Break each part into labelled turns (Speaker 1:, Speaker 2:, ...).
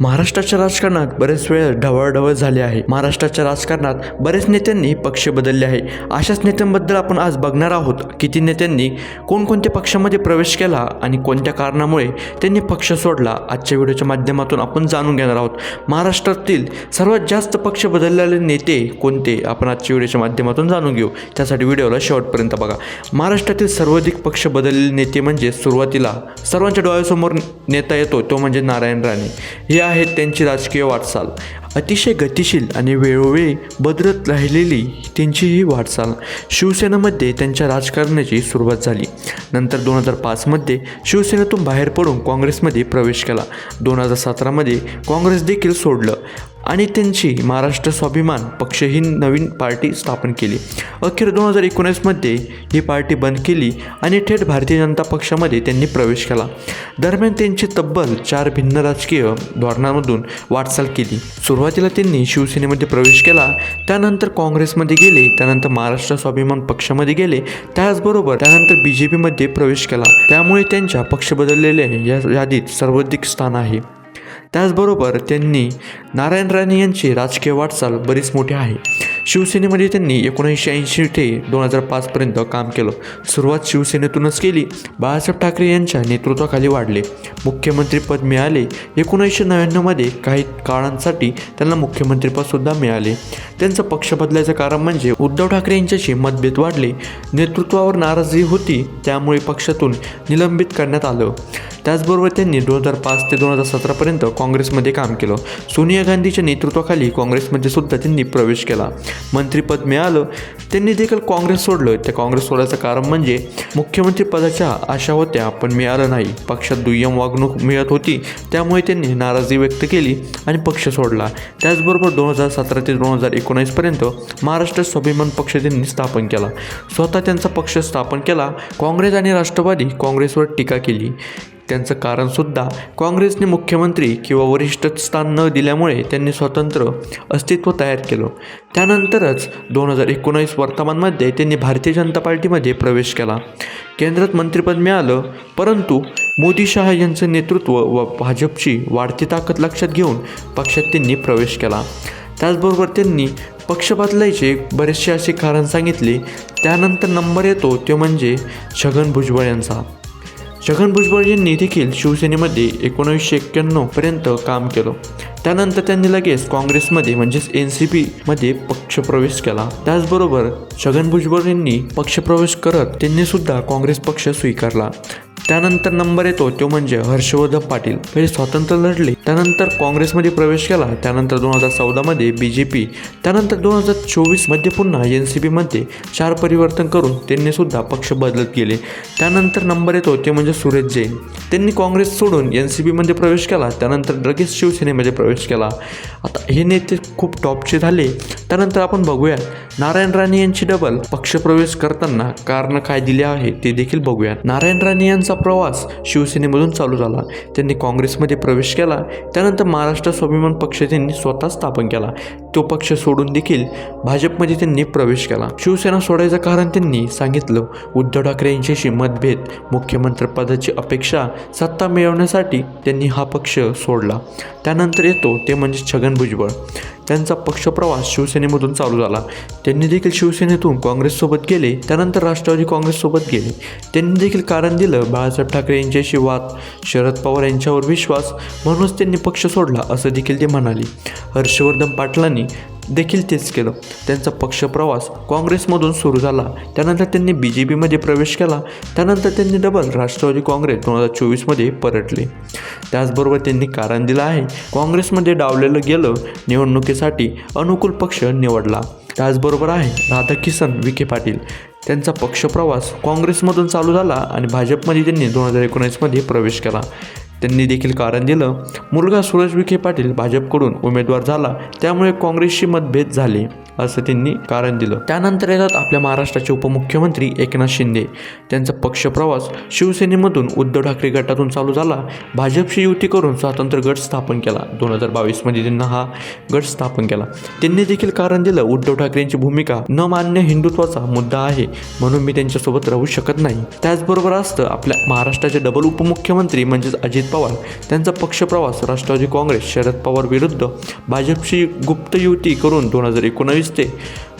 Speaker 1: महाराष्ट्राच्या राजकारणात बरेच वेळ ढवळढवळ झाले आहे. महाराष्ट्राच्या राजकारणात बरेच नेत्यांनी पक्ष बदलले आहे. अशाच नेत्यांबद्दल आपण आज बघणार आहोत. किती नेत्यांनी कोणकोणत्या पक्षामध्ये प्रवेश केला आणि कोणत्या कारणामुळे त्यांनी पक्ष सोडला आजच्या व्हिडिओच्या माध्यमातून आपण जाणून घेणार आहोत. महाराष्ट्रातील सर्वात जास्त पक्ष बदललेले नेते कोणते? आपण आजच्या व्हिडिओच्या माध्यमातून जाणून घेऊ. त्यासाठी व्हिडिओला शेवटपर्यंत बघा. महाराष्ट्रातील सर्वाधिक पक्ष बदललेले नेते म्हणजे सुरुवातीला सर्वांच्या डोळ्यासमोर नेता येतो तो म्हणजे नारायण राणे. या आहेत त्यांची राजकीय वाटचाल. अतिशय गतिशील आणि वेळोवेळी बदलत राहिलेली त्यांची ही वाटचाल. शिवसेनेमध्ये त्यांच्या राजकारणाची सुरुवात झाली. नंतर दोन हजार पाचमध्ये शिवसेनेतून बाहेर पडून काँग्रेसमध्ये प्रवेश केला. दोन हजार सतरामध्ये काँग्रेस देखील सोडलं आणि त्यांची महाराष्ट्र स्वाभिमान पक्ष ही नवीन पार्टी स्थापन केली. अखेर दोन हजार एकोणीसमध्ये ही पार्टी बंद केली आणि थेट भारतीय जनता पक्षामध्ये त्यांनी प्रवेश केला. दरम्यान त्यांची तब्बल चार भिन्न राजकीय धोरणांमधून वाटचाल केली. सुरुवात सुरुवातीला त्यांनी शिवसेनेमध्ये प्रवेश केला त्यानंतर काँग्रेसमध्ये गेले त्यानंतर महाराष्ट्र स्वाभिमान पक्षामध्ये गेले त्याचबरोबर त्यानंतर बी जे पीमध्ये प्रवेश केला. त्यामुळे त्यांच्या पक्ष बदललेले या यादीत सर्वाधिक स्थान आहे. त्याचबरोबर त्यांनी नारायण राणे यांची राजकीय वाटचाल बरीच मोठी आहे. शिवसेनेमध्ये त्यांनी एकोणीसशे ऐंशी ते दोन हजार पाचपर्यंत काम केलं. सुरुवात शिवसेनेतूनच केली. बाळासाहेब ठाकरे यांच्या नेतृत्वाखाली वाढले. मुख्यमंत्रीपद मिळाले. एकोणीसशे नव्याण्णवमध्ये काही काळांसाठी त्यांना मुख्यमंत्रीपदसुद्धा मिळाले. त्यांचं पक्ष बदलायचं कारण म्हणजे उद्धव ठाकरे यांच्याशी मतभेद वाढले. नेतृत्वावर नाराजी होती त्यामुळे पक्षातून निलंबित करण्यात आलं. त्याचबरोबर त्यांनी दोन हजार पाच ते दोन हजार सतरापर्यंत काँग्रेसमध्ये काम केलं. सोनिया गांधीच्या नेतृत्वाखाली काँग्रेसमध्ये सुद्धा त्यांनी प्रवेश केला. मंत्रिपद मिळालं त्यांनी देखील काँग्रेस सोडलं. त्या काँग्रेस सोडायचं कारण म्हणजे मुख्यमंत्रीपदाच्या आशा होत्या पण मिळालं नाही. पक्षात दुय्यम वागणूक मिळत होती त्यामुळे त्यांनी नाराजी व्यक्त केली आणि पक्ष सोडला. त्याचबरोबर दोन हजार सतरा ते दोन हजार एकोणीसपर्यंत महाराष्ट्र स्वाभिमान पक्ष त्यांनी स्थापन केला. स्वतः त्यांचा पक्ष स्थापन केला. काँग्रेस आणि राष्ट्रवादी काँग्रेसवर टीका केली. त्यांचं कारणसुद्धा काँग्रेसने मुख्यमंत्री किंवा वरिष्ठ स्थान न दिल्यामुळे त्यांनी स्वतंत्र अस्तित्व तयार केलं. त्यानंतरच दोन हजार एकोणीस वर्तमानमध्ये त्यांनी भारतीय जनता पार्टीमध्ये प्रवेश केला. केंद्रात मंत्रिपद मिळालं परंतु मोदी शहा यांचं नेतृत्व व भाजपची वाढती ताकद लक्षात घेऊन पक्षात त्यांनी प्रवेश केला. त्याचबरोबर त्यांनी पक्ष बदलायचे बरेचसे असे कारण सांगितले. त्यानंतर नंबर येतो तो म्हणजे छगन भुजबळ यांचा. छगन भुजबळ यांनी देखील शिवसेनेमध्ये एकोणीसशे एक्क्याण्णवपर्यंत काम केलं. त्यानंतर त्यांनी लगेच काँग्रेसमध्ये म्हणजेच एन सी पीमध्ये पक्षप्रवेश केला. त्याचबरोबर छगन भुजबळ यांनी पक्षप्रवेश करत त्यांनी सुद्धा काँग्रेस पक्ष स्वीकारला. त्यानंतर नंबर येतो तो म्हणजे हर्षवर्धन पाटील. हे स्वातंत्र्य लढले त्यानंतर काँग्रेसमध्ये प्रवेश केला त्यानंतर दोन हजार चौदामध्ये बी जे पी त्यानंतर दोन हजार चोवीसमध्ये पुन्हा एन सी पीमध्ये चार परिवर्तन करून त्यांनी सुद्धा पक्ष बदलत गेले. त्यानंतर नंबर येतो ते म्हणजे सुरेश जैन. त्यांनी काँग्रेस सोडून एन सी पीमध्ये प्रवेश केला त्यानंतर लगेच शिवसेनेमध्ये प्रवेश केला. आता हे नेते खूप टॉपचे झाले. त्यानंतर आपण बघूया. नारायण राणे यांची डबल पक्षप्रवेश करताना कारण काय दिले आहे ते देखील बघूया. नारायण राणे यांचा प्रवास शिवसेनेमधून चालू झाला. त्यांनी काँग्रेसमध्ये प्रवेश केला. त्यानंतर महाराष्ट्र स्वाभिमान पक्ष त्यांनी स्वतः स्थापन केला. तो पक्ष सोडून देखील भाजपमध्ये त्यांनी प्रवेश केला. शिवसेना सोडायचं कारण त्यांनी सांगितलं उद्धव ठाकरे यांच्याशी मतभेद मुख्यमंत्रीपदाची अपेक्षा सत्ता मिळवण्यासाठी त्यांनी हा पक्ष सोडला. त्यानंतर येतो ते म्हणजे छगन भुजबळ. त्यांचा पक्षप्रवास शिवसेनेमधून चालू झाला. त्यांनी देखील शिवसेनेतून काँग्रेससोबत गेले त्यानंतर राष्ट्रवादी काँग्रेससोबत गेले. त्यांनी देखील कारण दिलं बाळासाहेब ठाकरे यांच्याशी वाद. शरद पवार यांच्यावर विश्वास म्हणूनच त्यांनी पक्ष सोडला असं देखील ते म्हणाले. हर्षवर्धन पाटलांनी देखील तेच केलं. त्यांचा पक्षप्रवास काँग्रेसमधून सुरू झाला. त्यानंतर त्यांनी बी जे पीमध्ये प्रवेश केला. त्यानंतर त्यांनी डबल राष्ट्रवादी काँग्रेस दोन हजार चोवीसमध्ये परतले. त्याचबरोबर त्यांनी कारण दिलं आहे. काँग्रेसमध्ये डावलेलं गेलं. निवडणुकीसाठी अनुकूल पक्ष निवडला. त्याचबरोबर आहे राधाकिसन विखे पाटील. त्यांचा पक्षप्रवास काँग्रेसमधून चालू झाला आणि भाजपमध्ये त्यांनी दोन हजार एकोणीसमध्ये प्रवेश केला. त्यांनी देखील कारण दिलं. मुलगा सुरज विखे पाटील भाजपकडून उमेदवार झाला त्यामुळे काँग्रेसशी मतभेद झाले. असं त्यांनी कारण दिलं. त्यानंतर येतात आपल्या महाराष्ट्राचे उपमुख्यमंत्री एकनाथ शिंदे. त्यांचा पक्षप्रवास शिवसेनेमधून उद्धव ठाकरे गटातून चालू झाला. भाजपशी युती करून स्वातंत्र्य गट स्थापन केला. दोन हजार बावीसमध्ये त्यांना हा गट स्थापन केला. त्यांनी देखील कारण दिलं. उद्धव ठाकरेंची भूमिका न मान्य हिंदुत्वाचा मुद्दा आहे म्हणून मी त्यांच्यासोबत राहू शकत नाही. त्याचबरोबर असतं आपल्या महाराष्ट्राचे डबल उपमुख्यमंत्री म्हणजेच अजित पवार. त्यांचा पक्षप्रवास राष्ट्रवादी काँग्रेस शरद पवार विरुद्ध भाजपशी गुप्त युती करून दोन हजार एकोणावीस ते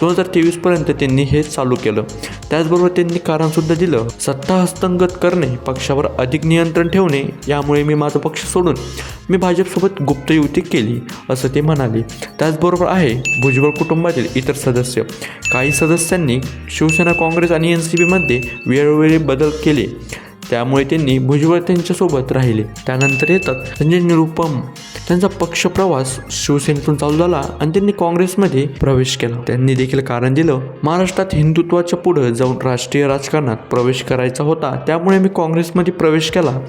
Speaker 1: दोन हजार तेवीसपर्यंत त्यांनी हे चालू केलं. त्याचबरोबर त्यांनी कारणसुद्धा दिलं. सत्ता हस्तंगत करणे पक्षावर अधिक नियंत्रण ठेवणे यामुळे मी माझा पक्ष सोडून मी भाजपसोबत गुप्त युती केली असं ते म्हणाले. त्याचबरोबर आहे भुजबळ कुटुंबातील इतर सदस्य. काही सदस्यांनी शिवसेना काँग्रेस आणि एन सी बीमध्ये वेळोवेळी बदल केले. त्यामुळे त्यांनी भुजबळ त्यांच्यासोबत राहिले. त्यानंतर येतात संजय निरुपम. त्यांचा पक्षप्रवास शिवसेनेतून चालू झाला आणि त्यांनी काँग्रेसमध्ये प्रवेश केला. त्यांनी देखील कारण दिलं. महाराष्ट्रात हिंदुत्वाच्या पुढं जाऊन राष्ट्रीय राजकारणात प्रवेश करायचा होता. त्यामुळे मी काँग्रेसमध्ये प्रवेश केला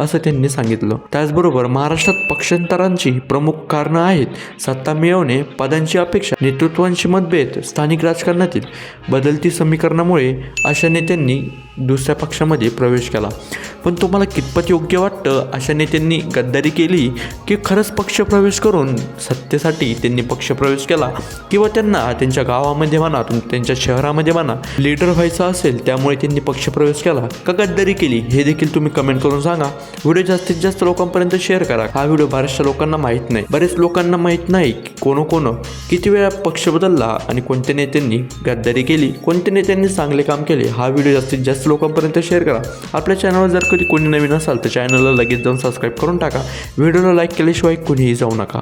Speaker 1: असं त्यांनी सांगितलं. त्याचबरोबर महाराष्ट्रात पक्षांतरांची प्रमुख कारणं आहेत सत्ता मिळवणे पदांची अपेक्षा नेतृत्वांशी मतभेद स्थानिक राजकारणातील बदलती समीकरणामुळे अशा नेत्यांनी दुसऱ्या पक्षामध्ये प्रवेश केला. 了。पण तुम्हाला कितपत योग्य वाटतं अशा नेत्यांनी गद्दारी केली की खरंच पक्षप्रवेश करून सत्तेसाठी त्यांनी पक्षप्रवेश केला? किंवा त्यांना त्यांच्या गावामध्ये म्हणा तुम त्यांच्या शहरामध्ये म्हणा लीडर व्हायचं असेल त्यामुळे त्यांनी पक्षप्रवेश केला? का गद्दारी केली? हे देखील तुम्ही कमेंट करून सांगा. व्हिडिओ जास्तीत जास्त लोकांपर्यंत शेअर करा. हा व्हिडिओ बऱ्याचशा लोकांना माहीत नाही. बरेच लोकांना माहीत नाही की कोण कोण किती वेळा पक्ष बदलला आणि कोणत्या नेत्यांनी गद्दारी केली? कोणत्या नेत्यांनी चांगले काम केले? हा व्हिडिओ जास्तीत जास्त लोकांपर्यंत शेअर करा. आपल्या चॅनलवर जर कधी कोणी नवीन असाल तर चॅनलला लगेच जाऊन सबस्क्राईब करून टाका. व्हिडिओला लाईक केल्याशिवाय कुणीही जाऊ नका.